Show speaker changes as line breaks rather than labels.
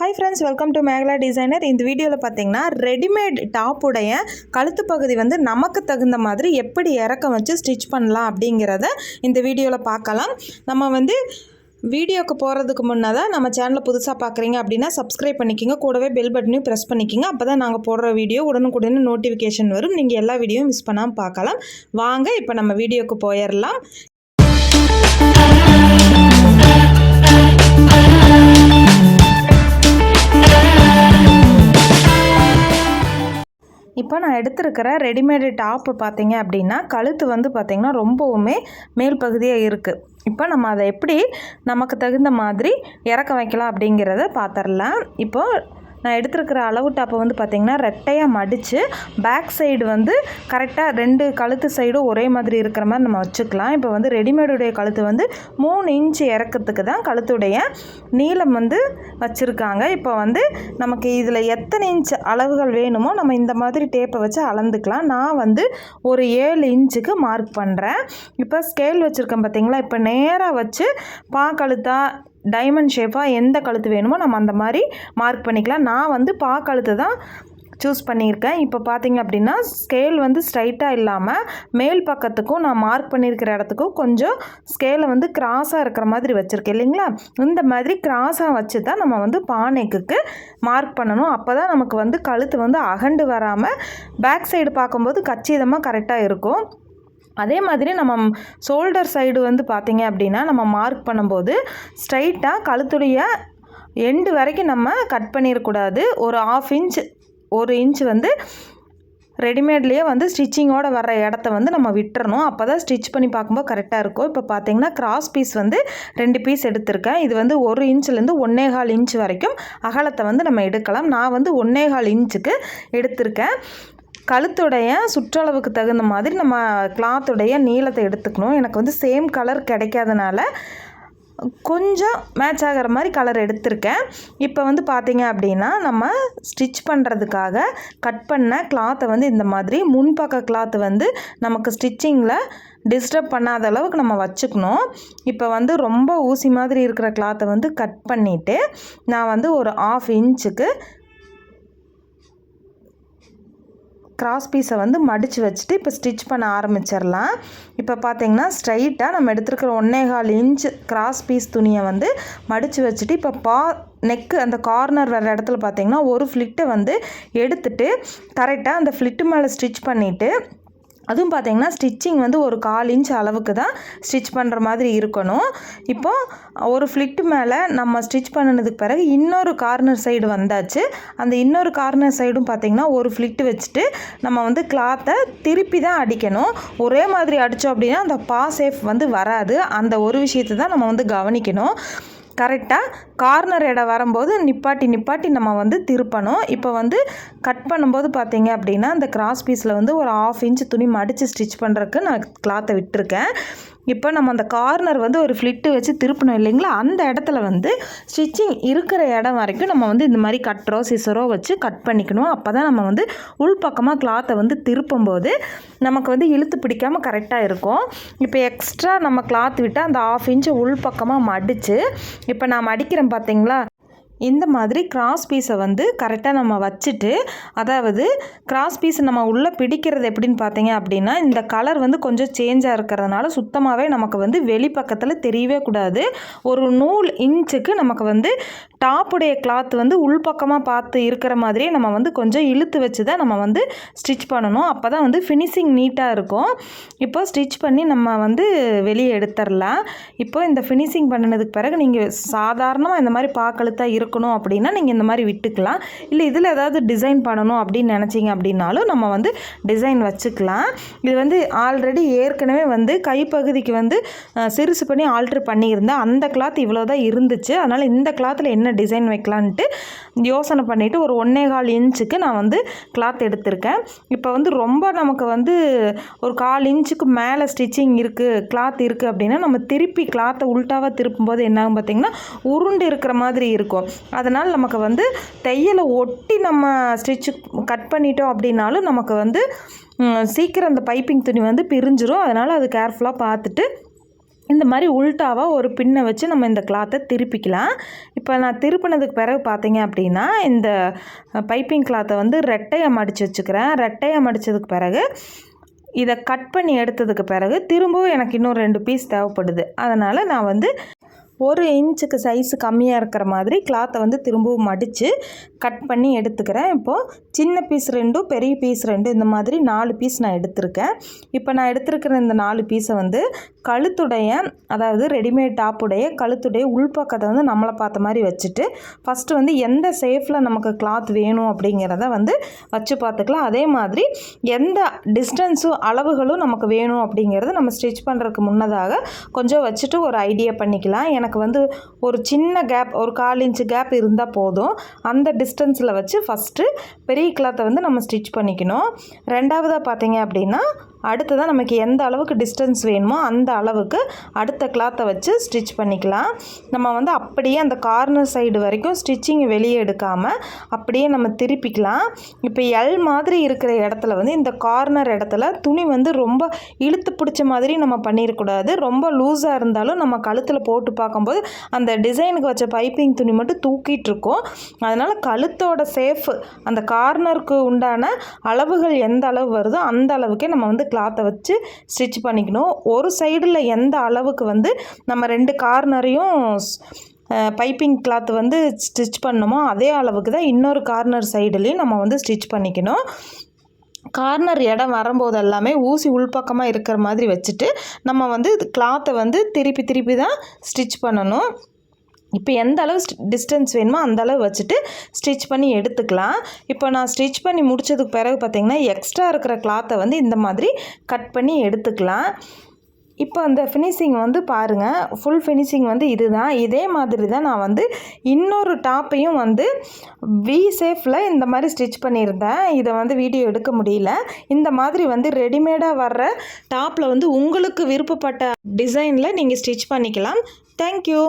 Hi friends welcome to Megala designer இந்த வீடியோவில் பார்த்தீங்கன்னா ரெடிமேட் டாப்புடைய கழுத்து பகுதி வந்து நமக்கு தகுந்த மாதிரி எப்படி இறக்கம் வச்சு ஸ்டிச் பண்ணலாம் அப்படிங்கிறத இந்த வீடியோவில் பார்க்கலாம். நம்ம வந்து வீடியோக்கு போகிறதுக்கு முன்னதாக நம்ம சேனலை புதுசாக பார்க்குறீங்க அப்படின்னா சப்ஸ்கிரைப் பண்ணிக்கோங்க. கூடவே பெல் பட்டனையும் ப்ரெஸ் பண்ணிக்கோங்க. அப்போ தான் நாங்கள் போடுற வீடியோ உடனுக்குடனே நோட்டிஃபிகேஷன் வரும். நீங்கள் எல்லா வீடியோவும் மிஸ் பண்ணாமல் பார்க்கலாம். வாங்க இப்போ நம்ம வீடியோக்கு போயிடலாம். இப்போ நான் எடுத்திருக்கிற ரெடிமேடு டாப்பு பார்த்தீங்க அப்படின்னா கழுத்து வந்து பார்த்திங்கன்னா ரொம்பவுமே மேல் பகுதியாக இருக்குது இப்போ நம்ம அதை எப்படி நமக்கு தகுந்த மாதிரி இறக்க வைக்கலாம் அப்படிங்கிறத பார்த்துடலாம் இப்போது நான் எடுத்திருக்கிற அளவு டாப்பை வந்து பார்த்திங்கன்னா ரெட்டையாக மடித்து பேக் சைடு வந்து கரெக்டாக ரெண்டு கழுத்து சைடும் ஒரே மாதிரி இருக்கிற மாதிரி நம்ம வச்சுக்கலாம். இப்போ வந்து ரெடிமேடுடைய கழுத்து வந்து மூணு இன்ச்சு இறக்கத்துக்கு தான் கழுத்துடைய நீளம் வந்து வச்சுருக்காங்க. இப்போ வந்து நமக்கு இதில் எத்தனை இன்ச் அளவுகள் வேணுமோ நம்ம இந்த மாதிரி டேப்பை வச்சு அளந்துக்கலாம். நான் வந்து ஒரு ஏழு இன்ச்சுக்கு மார்க் பண்ணுறேன் இப்போ ஸ்கேல் வச்சுருக்கேன் பார்த்தீங்களா இப்போ நேராக வச்சு பா கழுத்தா டைமண்ட் ஷேப்பாக எந்த கழுத்து வேணுமோ நம்ம அந்த மாதிரி மார்க் பண்ணிக்கலாம். நான் வந்து பா கழுத்து தான் சூஸ் பண்ணியிருக்கேன். இப்போ பார்த்தீங்க அப்படின்னா ஸ்கேல் வந்து ஸ்ட்ரைட்டாக இல்லாமல் மேல் பக்கத்துக்கும் நான் மார்க் பண்ணியிருக்கிற இடத்துக்கும் கொஞ்சம் ஸ்கேலை வந்து கிராஸாக இருக்கிற மாதிரி வச்சுருக்கேன் இல்லைங்களா? இந்த மாதிரி கிராஸாக வச்சு தான் நம்ம வந்து பானைக்கு மார்க் பண்ணணும். அப்போ தான் நமக்கு வந்து கழுத்து வந்து அகண்டு வராமல் பேக் சைடு பார்க்கும்போது கச்சிதமாக கரெக்டாக இருக்கும். அதே மாதிரி நம்ம ஷோல்டர் சைடு வந்து பார்த்திங்க அப்படின்னா நம்ம மார்க் பண்ணும்போது ஸ்ட்ரைட்டாக கழுத்துடைய எண்டு வரைக்கும் நம்ம கட் பண்ணிடக்கூடாது. ஒரு ஆஃப் இன்ச் ஒரு இன்ச் வந்து ரெடிமேட்லேயே வந்து ஸ்டிச்சிங்கோட வர இடத்த வந்து நம்ம விட்டுறணும். அப்போ தான் ஸ்டிச் பண்ணி பார்க்கும்போது கரெக்டாக இருக்கும். இப்போ பார்த்தீங்கன்னா கிராஸ் பீஸ் வந்து ரெண்டு பீஸ் எடுத்திருக்கேன். இது வந்து ஒரு இன்ச்லேருந்து ஒன்னேகால் இன்ச் வரைக்கும் அகலத்தை வந்து நம்ம எடுக்கலாம். நான் வந்து ஒன்னேகால் இன்ச்சுக்கு எடுத்திருக்கேன். கழுத்துடைய சுற்றளவுக்கு தகுந்த மாதிரி நம்ம கிளாத்துடைய நீளத்தை எடுத்துக்கணும். எனக்கு வந்து சேம் கலர் கிடைக்காதனால கொஞ்சம் மேட்ச் ஆகிற மாதிரி கலர் எடுத்திருக்கேன். இப்போ வந்து பார்த்தீங்க அப்படின்னா நம்ம ஸ்டிச் பண்ணுறதுக்காக கட் பண்ண கிளாத்தை வந்து இந்த மாதிரி முன்பக்க கிளாத்து வந்து நமக்கு ஸ்டிச்சிங்கில் டிஸ்டர்ப் பண்ணாத அளவுக்கு நம்ம வச்சுக்கணும். இப்போ வந்து ரொம்ப ஊசி மாதிரி இருக்கிற கிளாத்தை வந்து கட் பண்ணிவிட்டு நான் வந்து ஒரு ஆஃப் இன்ச்சுக்கு கிராஸ் பீஸை வந்து மடித்து வச்சுட்டு இப்போ ஸ்டிச் பண்ண ஆரம்பிச்சிடலாம். இப்போ பார்த்தீங்கன்னா ஸ்ட்ரைட்டாக நம்ம எடுத்துருக்கிற ஒன்னேகால் இன்ச் கிராஸ் பீஸ் துணியை வந்து மடித்து வச்சுட்டு இப்போ பா நெக்கு அந்த கார்னர் வர இடத்துல பார்த்தீங்கன்னா ஒரு ஃப்ளிட்டை வந்து எடுத்துட்டு கரெக்டாக அந்த ஃப்ளிட்டு மேலே ஸ்டிச் பண்ணிவிட்டு அதுவும் பார்த்தீங்கன்னா ஸ்டிச்சிங் வந்து ஒரு கால் இன்ச் அளவுக்கு தான் ஸ்டிச் பண்ணுற மாதிரி இருக்கணும். இப்போது ஒரு ஃப்ளிட் மேலே நம்ம ஸ்டிச் பண்ணினதுக்கு பிறகு இன்னொரு கார்னர் சைடு வந்தாச்சு. அந்த இன்னொரு கார்னர் சைடும் பார்த்திங்கன்னா ஒரு ஃப்ளிட் வச்சுட்டு நம்ம வந்து கிளாத்தை திருப்பி தான் அடிக்கணும். ஒரே மாதிரி அடித்தோம் அப்படின்னா அந்த பா சேஃப் வந்து வராது. அந்த ஒரு விஷயத்தை தான் நம்ம வந்து கவனிக்கணும். கரெக்டாக கார்னர் இடம் வரும்போது நிப்பாட்டி நிப்பாட்டி நம்ம வந்து திருப்பணும். இப்போ வந்து கட் பண்ணும்போது பார்த்தீங்க அப்படின்னா அந்த கிராஸ் பீஸில் வந்து ஒரு ஆஃப் இன்ச் துணி மடித்து ஸ்டிச் பண்ணுறதுக்கு நான் கிளாத்தை விட்டுருக்கேன். இப்போ நம்ம அந்த கார்னர் வந்து ஒரு ஃப்ளிட்டு வச்சு திருப்பணும் இல்லைங்களா? அந்த இடத்துல வந்து ஸ்டிச்சிங் இருக்கிற இடம் வரைக்கும் நம்ம வந்து இந்த மாதிரி கட்டரோ சிசரோ வச்சு கட் பண்ணிக்கணும். அப்போ தான் நம்ம வந்து உள்பக்கமாக கிளாத்தை வந்து திருப்பும்போது நமக்கு வந்து இழுத்து பிடிக்காமல் கரெக்டாக இருக்கும். இப்போ எக்ஸ்ட்ரா நம்ம கிளாத் விட்டு அந்த ஆஃப் இன்ச்சு உள்பக்கமாக மடித்து இப்போ நான் மடிக்கிறேன் பார்த்தீங்களா? இந்த மாதிரி கிராஸ் பீஸை வந்து கரெக்டாக நம்ம வச்சுட்டு அதாவது கிராஸ் பீஸ் நம்ம உள்ளே பிடிக்கிறது எப்படின்னு பார்த்தீங்க அப்படின்னா இந்த கலர் வந்து கொஞ்சம் சேஞ்சாக இருக்கிறதுனால சுத்தமாகவே நமக்கு வந்து வெளிப்பக்கத்தில் தெரியவே கூடாது. ஒரு நூல் இன்ச்சுக்கு நமக்கு வந்து டாப்புடைய கிளாத் வந்து உள்பக்கமாக பார்த்து இருக்கிற மாதிரியே நம்ம வந்து கொஞ்சம் இழுத்து வச்சு தான் நம்ம வந்து ஸ்டிச் பண்ணணும். அப்போ தான் வந்து ஃபினிஷிங் நீட்டாக இருக்கும். இப்போ ஸ்டிச் பண்ணி நம்ம வந்து வெளியே எடுத்துடலாம். இப்போ இந்த ஃபினிஷிங் பண்ணினதுக்கு பிறகு நீங்கள் சாதாரணமாக இந்த மாதிரி பாக்கழுத்தாக இருக்கணும் அப்படின்னா நீங்கள் இந்த மாதிரி விட்டுக்கலாம். இல்லை இதில் ஏதாவது டிசைன் பண்ணணும் அப்படின்னு நினச்சிங்க அப்படின்னாலும் நம்ம வந்து டிசைன் வச்சுக்கலாம். இது வந்து ஆல்ரெடி ஏற்கனவே வந்து கைப்பகுதிக்கு வந்து சிறுசு பண்ணி ஆல்ட்ரு பண்ணியிருந்தேன் அந்த கிளாத் இவ்வளோ தான் இருந்துச்சு. அதனால் இந்த கிளாத்தில் என்ன டிசைன் வைக்கலான்ட்டு யோசனை பண்ணிவிட்டு ஒரு ஒன்றே கால் இன்ச்சுக்கு நான் வந்து கிளாத் எடுத்திருக்கேன். இப்போ வந்து ரொம்ப நமக்கு வந்து ஒரு கால் இன்ச்சுக்கு மேலே ஸ்டிச்சிங் இருக்குது கிளாத் இருக்குது அப்படின்னா நம்ம திருப்பி கிளாத்தை உள்டாவாக திருப்பும்போது என்னாகும் பார்த்திங்கன்னா உருண்டு இருக்கிற மாதிரி இருக்கும். அதனால் நமக்கு வந்து தையலை ஒட்டி நம்ம ஸ்டிச்சு கட் பண்ணிட்டோம் அப்படின்னாலும் நமக்கு வந்து சீக்கிரம் அந்த பைப்பிங் துணி வந்து பிரிஞ்சிரும். அதனால் அது கேர்ஃபுல்லாக பார்த்துட்டு இந்த மாதிரி உல்ட்டாவாக ஒரு பின்னை வச்சு நம்ம இந்த கிளாத்தை திருப்பிக்கலாம். இப்போ நான் திருப்பினதுக்கு பிறகு பார்த்தீங்க அப்படின்னா இந்த பைப்பிங் கிளாத்தை வந்து ரெட்டையை மடித்து வச்சுக்கிறேன். ரெட்டையை மடித்ததுக்கு பிறகு இதை கட் பண்ணி எடுத்ததுக்கு பிறகு திரும்பவும் எனக்கு இன்னும் ரெண்டு பீஸ் தேவைப்படுது. அதனால் நான் வந்து ஒரு இன்ச்சுக்கு சைஸு கம்மியாக இருக்கிற மாதிரி கிளாத்தை வந்து திரும்பவும் மடித்து கட் பண்ணி எடுத்துக்கிறேன். இப்போது சின்ன பீஸ் ரெண்டும் பெரிய பீஸ் ரெண்டும் இந்த மாதிரி நாலு பீஸ் நான் எடுத்திருக்கேன். இப்போ நான் எடுத்திருக்கிற இந்த நாலு பீஸை வந்து கழுத்துடைய அதாவது ரெடிமேட் டாப்புடைய கழுத்துடைய உள்பக்கத்தை வந்து நம்மளை பார்த்த மாதிரி வச்சுட்டு ஃபஸ்ட்டு வந்து எந்த சேஃபில் நமக்கு கிளாத் வேணும் அப்படிங்கிறத வந்து வச்சு பார்த்துக்கலாம். அதே மாதிரி எந்த டிஸ்டன்ஸும் அளவுகளும் நமக்கு வேணும் அப்படிங்கிறத நம்ம ஸ்டிச் பண்ணுறதுக்கு முன்னதாக கொஞ்சம் வச்சுட்டு ஒரு ஐடியா பண்ணிக்கலாம். எனக்கு வந்து ஒரு சின்ன கேப் ஒரு கால் இன்ச்சு கேப் இருந்தால் போதும். அந்த டிஸ்டன்ஸில் வச்சு ஃபஸ்ட்டு பெரிய கிளாத்தை வந்து நம்ம ஸ்டிச் பண்ணிக்கணும். ரெண்டாவதாக பார்த்தீங்க அப்படின்னா அடுத்ததாக நமக்கு எந்த அளவுக்கு டிஸ்டன்ஸ் வேணுமோ அந்த அளவுக்கு அடுத்த கிளாத்தை வச்சு ஸ்டிச் பண்ணிக்கலாம். நம்ம வந்து அப்படியே அந்த கார்னர் சைடு வரைக்கும் ஸ்டிச்சிங் வெளியே எடுக்காமல் அப்படியே நம்ம திருப்பிக்கலாம். இப்போ எல் மாதிரி இருக்கிற இடத்துல வந்து இந்த கார்னர் இடத்துல துணி வந்து ரொம்ப இழுத்து பிடிச்ச மாதிரி நம்ம பண்ணிடக்கூடாது ரொம்ப லூஸாக இருந்தாலும் நம்ம கழுத்தில் போட்டு பார்க்கும்போது அந்த டிசைனுக்கு வச்ச பைப்பிங் துணி மட்டும் தூக்கிட்டு இருக்கும் அதனால் கழுத்தோட சேஃப் அந்த கார்னருக்கு உண்டான அளவுகள் எந்த அளவு வருதோ அந்த அளவுக்கே நம்ம வந்து கிளாத்தை வச்சு ஸ்டிச் பண்ணிக்கணும். ஒரு சைடில் எந்த அளவுக்கு வந்து நம்ம ரெண்டு கார்னரையும் பைப்பிங் கிளாத் வந்து ஸ்டிச் பண்ணணுமோ அதே அளவுக்கு தான் இன்னொரு கார்னர் சைடுலேயும் நம்ம வந்து ஸ்டிச் பண்ணிக்கணும். கார்னர் இடம் வரும்போது எல்லாமே ஊசி உள்பக்கமாக இருக்கிற மாதிரி வச்சுட்டு நம்ம வந்து கிளாத்தை வந்து திருப்பி திருப்பி தான் ஸ்டிச் பண்ணணும். இப்போ எந்த அளவு டிஸ்டன்ஸ் வேணுமோ அந்த அளவு வச்சுட்டு ஸ்டிச் பண்ணி எடுத்துக்கலாம். இப்போ நான் ஸ்டிச் பண்ணி முடிச்சதுக்கு பிறகு பார்த்திங்கன்னா எக்ஸ்ட்ரா இருக்கிற கிளாத்தை வந்து இந்த மாதிரி கட் பண்ணி எடுத்துக்கலாம். இப்போ அந்த ஃபினிஷிங் வந்து பாருங்கள் ஃபுல் ஃபினிஷிங் வந்து இதுதான். இதே மாதிரி தான் நான் வந்து இன்னொரு டாப்பையும் வந்து வி சேஃபில் இந்த மாதிரி ஸ்டிச் பண்ணியிருந்தேன். இதை வந்து வீடியோ எடுக்க முடியல. இந்த மாதிரி வந்து ரெடிமேடாக வர்ற டாப்பில் வந்து உங்களுக்கு விருப்பப்பட்ட டிசைனில் நீங்கள் ஸ்டிச் பண்ணிக்கலாம். தேங்க்யூ